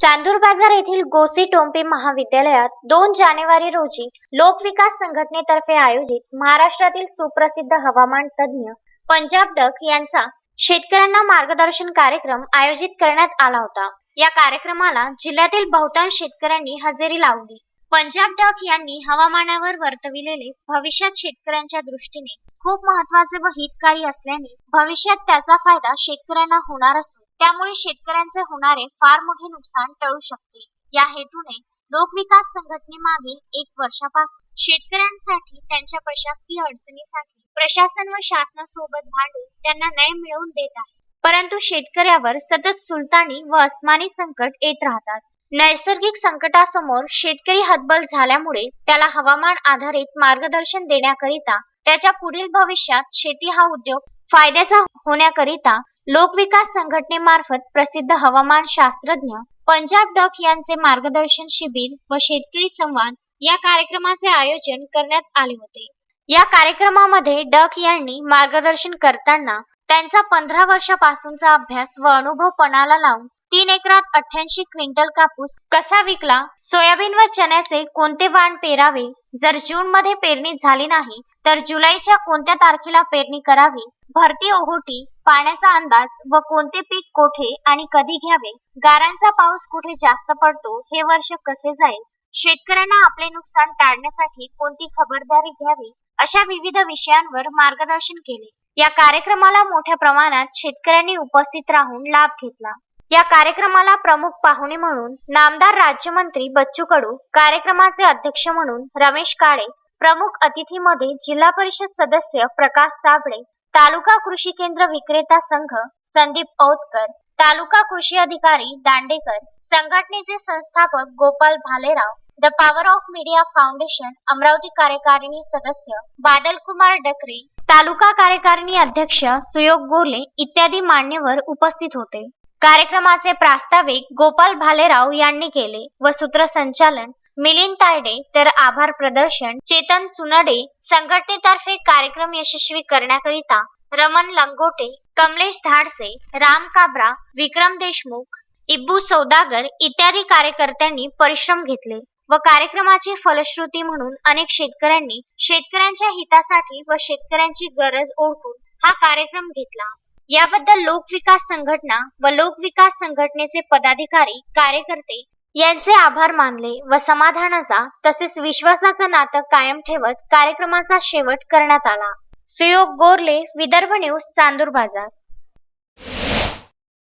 चांदूर बाजार येथील गोसी टोंपे महाविद्यालयात दोन जानेवारी रोजी लोकविकास संघटनेतर्फे आयोजित महाराष्ट्रातील सुप्रसिद्ध हवामान तज्ज्ञ पंजाब डक यांचा शेतकऱ्यांना मार्गदर्शन कार्यक्रम आयोजित करण्यात आला होता. या कार्यक्रमाला जिल्ह्यातील बहुतांश शेतकऱ्यांनी हजेरी लावली. पंजाब डक यांनी हवामानावर वर्तविलेले भविष्यात शेतकऱ्यांच्या दृष्टीने खूप महत्त्वाचे व हितकारी असल्याने भविष्यात त्याचा फायदा शेतकऱ्यांना होणार असून त्यामुळे शेतकऱ्यांचे होणारे फार मोठे नुकसान टळू शकते. या हेतूने लोकविकास संघटनेमागील एक वर्षापासून शेतकऱ्यांसाठी त्यांच्या प्रशासकीय अडचणीसाठी प्रशासन व शासनासोबत भांडून त्यांना न्याय मिळवून देत आहे. परंतु शेतकऱ्यावर सतत सुलतानी व अस्मानी संकट येत राहतात. नैसर्गिक संकटासमोर शेतकरी हतबल झाल्यामुळे त्याला हवामान आधारित मार्गदर्शन देण्याकरिता त्याच्या पुढील भविष्यात शेती हा उद्योग फायद्याचा होण्याकरिता लोकविकास संघटनेमार्फत प्रसिद्ध हवामान शास्त्रज्ञ पंजाब डक यांचे मार्गदर्शन शिबिर व शेतकरी संवाद या कार्यक्रमाचे आयोजन करण्यात आले होते. या कार्यक्रमामध्ये डक यांनी मार्गदर्शन करताना त्यांचा पंधरा वर्षापासूनचा अभ्यास व अनुभव पणाला लावून तीन एकरात अठ्ठ्याऐंशी क्विंटल कापूस कसा विकला सोयाबीन व चण्याचे कोणते वाण पेरावे जर जून मध्ये पेरणी झाली नाही तर जुलैच्या कोणत्या तारखेला पेरणी करावी? भरती ओहोटी पाण्याचा अंदाज व कोणते पीक कोठे आणि कधी घ्यावे? गारांचा पाऊस कुठे जास्त पडतो हे वर्ष कसे जाईल? शेतकऱ्यांना आपले नुकसान टाळण्यासाठी कोणती खबरदारी घ्यावी? अशा विविध विषयांवर मार्गदर्शन केले. या कार्यक्रमाला मोठ्या प्रमाणात शेतकऱ्यांनी उपस्थित राहून लाभ घेतला. या कार्यक्रमाला प्रमुख पाहुणे म्हणून नामदार राज्यमंत्री बच्चू कडू कार्यक्रमाचे अध्यक्ष म्हणून रमेश काळे प्रमुख अतिथीमध्ये जिल्हा परिषद सदस्य प्रकाश साबळे तालुका कृषी केंद्र विक्रेता संघ संदीप औतकर तालुका कृषी अधिकारी दांडेकर संघटनेचे संस्थापक Gopal Bhalerao the power of media foundation Amravati कार्यकारिणी सदस्य बादल कुमार डकरे तालुका कार्यकारिणी अध्यक्ष सुयोग गोले इत्यादी मान्यवर उपस्थित होते. कार्यक्रमाचे प्रास्ताविक गोपाल भालेराव यांनी केले व सूत्रसंचालन मिलिंद तायडे तर आभार प्रदर्शन चेतन चुनडे संघटनेतर्फे कार्यक्रम यशस्वी करण्याकरिता रमण लंगोटे कमलेश धाडसे राम काबरा विक्रम देशमुख इब्बू सौदागर इत्यादी कार्यकर्त्यांनी परिश्रम घेतले व कार्यक्रमाची फलश्रुती म्हणून अनेक शेतकऱ्यांनी शेतकऱ्यांच्या हितासाठी व शेतकऱ्यांची गरज ओळखून हा कार्यक्रम घेतला. याबद्दल लोकविकास संघटना व लोकविकास संघटनेचे पदाधिकारी कार्यकर्ते यांचे आभार मानले व समाधानाचा तसेच विश्वासाचं नातं कायम ठेवत कार्यक्रमाचा शेवट करण्यात आला. सुयोग गोरले विदर्भ न्यूज चांदूर बाजार.